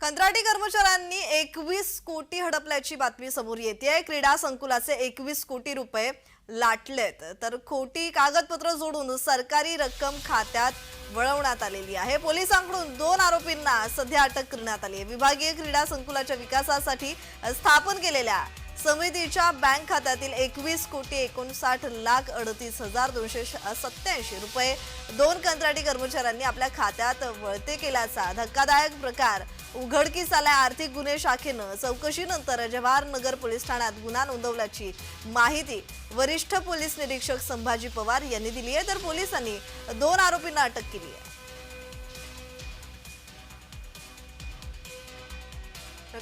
कंत्राटी कर्मचाऱ्यांनी एकवीस कोटी हडपल्याची बातमी समोर येते क्रीडा संकुलाचे एकवीस कोटी रुपये लाटलेत. तर खोटी कागदपत्र जोडून सरकारी रक्कम खात्यात वळवण्यात आलेली आहे. पोलिसांकडून दोन आरोपींना सध्या अटक करण्यात आली आहे. विभागीय क्रीडा संकुलाच्या विकासासाठी स्थापन केलेल्या समितीच्या बँक खात्यातील एकवीस कोटी एकोणसाठ लाख अडतीस हजार दोनशे सत्याऐंशी रुपये दोन कंत्राटी कर्मचाऱ्यांनी आपल्या खात्यात वळते केल्याचा धक्कादायक प्रकार उघडकीस आलाय आर्थिक गुन्हे शाखेनं. चौकशीनंतर जवाहर नगर पोलीस ठाण्यात गुन्हा नोंदवल्याची माहिती वरिष्ठ पोलीस निरीक्षक संभाजी पवार यांनी दिली आहे. तर पोलिसांनी दोन आरोपींना अटक केली आहे.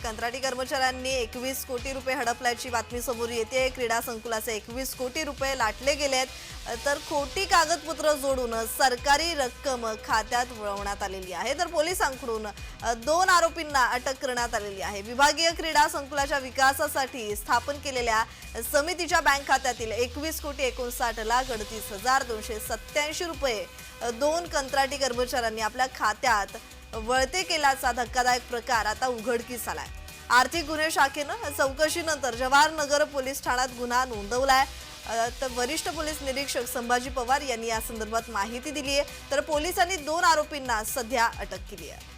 कंत्राटी कर्मचाऱ्यांनी एकवीस कोटी रुपये हडपल्याची बातमी समोर येते. क्रीडा संकुलाचे एकवीस कोटी रुपये लाटले गेलेत तर खोटी कागदपत्र जोडून सरकारी रक्कम खात्यात वळवण्यात आलेली आहे. तर पोलिसांकडून दोन आरोपींना अटक करण्यात आलेली आहे. विभागीय क्रीडा संकुलाच्या विकासासाठी स्थापन केलेल्या समितीच्या बँक खात्यातील एकवीस कोटी एकोणसाठ लाख अडतीस हजार दोनशे सत्याऐंशी रुपये दोन कंत्राटी कर्मचाऱ्यांनी आपल्या खात्यात वळते केल्याचा धक्कादायक प्रकार आता उघडकीस आलाय. आर्थिक गुन्हे शाखेनं चौकशीनंतर जवाहर नगर पोलीस ठाण्यात गुन्हा नोंदवलाय. तर वरिष्ठ पोलीस निरीक्षक संभाजी पवार यांनी या संदर्भात माहिती दिली आहे. तर पोलिसांनी दोन आरोपींना सध्या अटक केली आहे.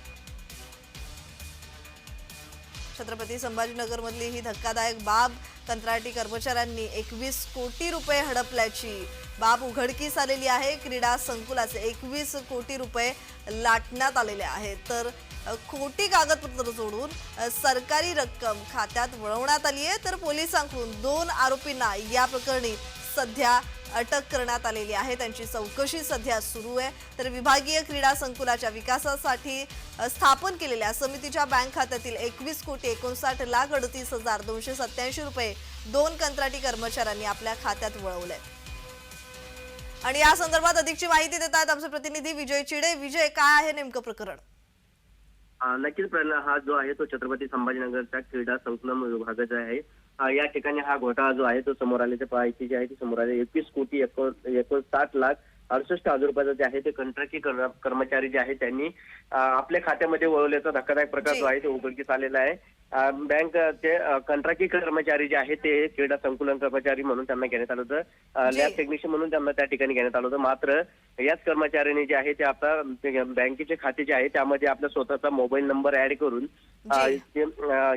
छत्रपती संभाजीनगरमधली ही धक्कादायक बाब कंत्राटी कर्मचाऱ्यांनी एकवीस कोटी रुपये हडपल्याची बाब उघडकीस आलेली आहे. क्रीडा संकुलाचे एकवीस कोटी रुपये लाटण्यात आलेले आहेत. तर खोटी कागदपत्र जोडून सरकारी रक्कम खात्यात वळवण्यात आली आहे तर पोलिसांकडून दोन आरोपींना या प्रकरणी सध्या अटक करण्यात आलेली आहे. त्यांची चौकशी सध्या सुरू आहे. तर विभागीय क्रीडा संकुलाच्या विकासासाठी स्थापन केलेल्या समितीच्या बँक खात्यातील एकवीस कोटी एकोणसाठ लाख अडतीस हजार दोनशे सत्याऐंशी रुपये दोन कंत्राटी कर्मचाऱ्यांनी आपल्या खात्यात वळवले. आणि या संदर्भात अधिकची माहिती देत आहेत आमचे प्रतिनिधी विजय चिडे. विजय काय आहे नेमकं प्रकरण? नक्कीच प्रणय हा जो आहे तो छत्रपती संभाजीनगरच्या क्रीडा संकुलन विभागाचा आहे. या ठिकाणी हा घोटाळा जो आहे तो समोर आल्याच्या माहिती जी आहे ती समोर आली. एकवीस कोटी एकोण एकोणसाठ लाख अडुसष्ट हजार रुपयाचं जे आहे ते कंत्राटी कर्मचारी जे आहे त्यांनी आपल्या खात्यामध्ये वळवल्याचा धक्कादायक प्रकार जो आहे तो उघडकीस आलेला आहे. बँक ते कंत्राटी कर्मचारी जे आहे ते क्रीडा संकुलन कर्मचारी म्हणून त्यांना घेण्यात आलं होतं. लॅब टेक्निशियन म्हणून त्यांना त्या ठिकाणी घेण्यात आलं होतं. मात्र याच कर्मचाऱ्यांनी जे आहे ते आता बँकेचे खाते जे आहे त्यामध्ये आपला स्वतःचा मोबाईल नंबर ऍड करून.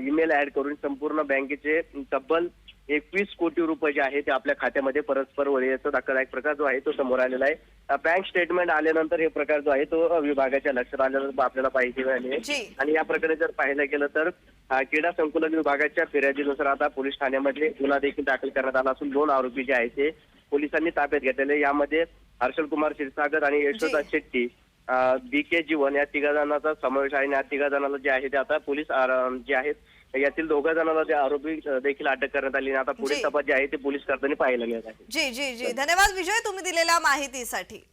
ईमेल ऍड करून संपूर्ण बँकेचे तब्बल एकवीस कोटी रुपये जे आहे ते आपल्या खात्यामध्ये परस्पर वळल्याचा धक्कादायक प्रकार जो आहे तो समोर आलेला आहे. बँक स्टेटमेंट आल्यानंतर हे प्रकार जो आहे तो विभागाच्या लक्षात आल्यानंतर आपल्याला माहिती मिळाली. आहे जी. आणि या प्रकारे जर पाहायला गेलं तर क्रीडा संकुलन विभागाच्या फिर्यादीनुसार आता पोलीस ठाण्यामध्ये गुन्हा देखील दाखल करण्यात आला असून दोन आरोपी जे आहेत ते पोलिसांनी ताब्यात घेतलेले यामध्ये हर्षल कुमार क्षीरसागर आणि यशोदा. शेट्टी बी के जीवन या तिघा जणांचा समावेश आहे आणि या तिघा जणांना जे आहे ते आता पोलीस जे आहेत यातील दोघा जणांना जे आरोपी देखील अटक करण्यात आली आणि आता पुढे जी. तपास जे आहे ते पोलीस करताना पाहायला मिळत आहे जी जी जी धन्यवाद विजय तुम्ही दिलेल्या माहितीसाठी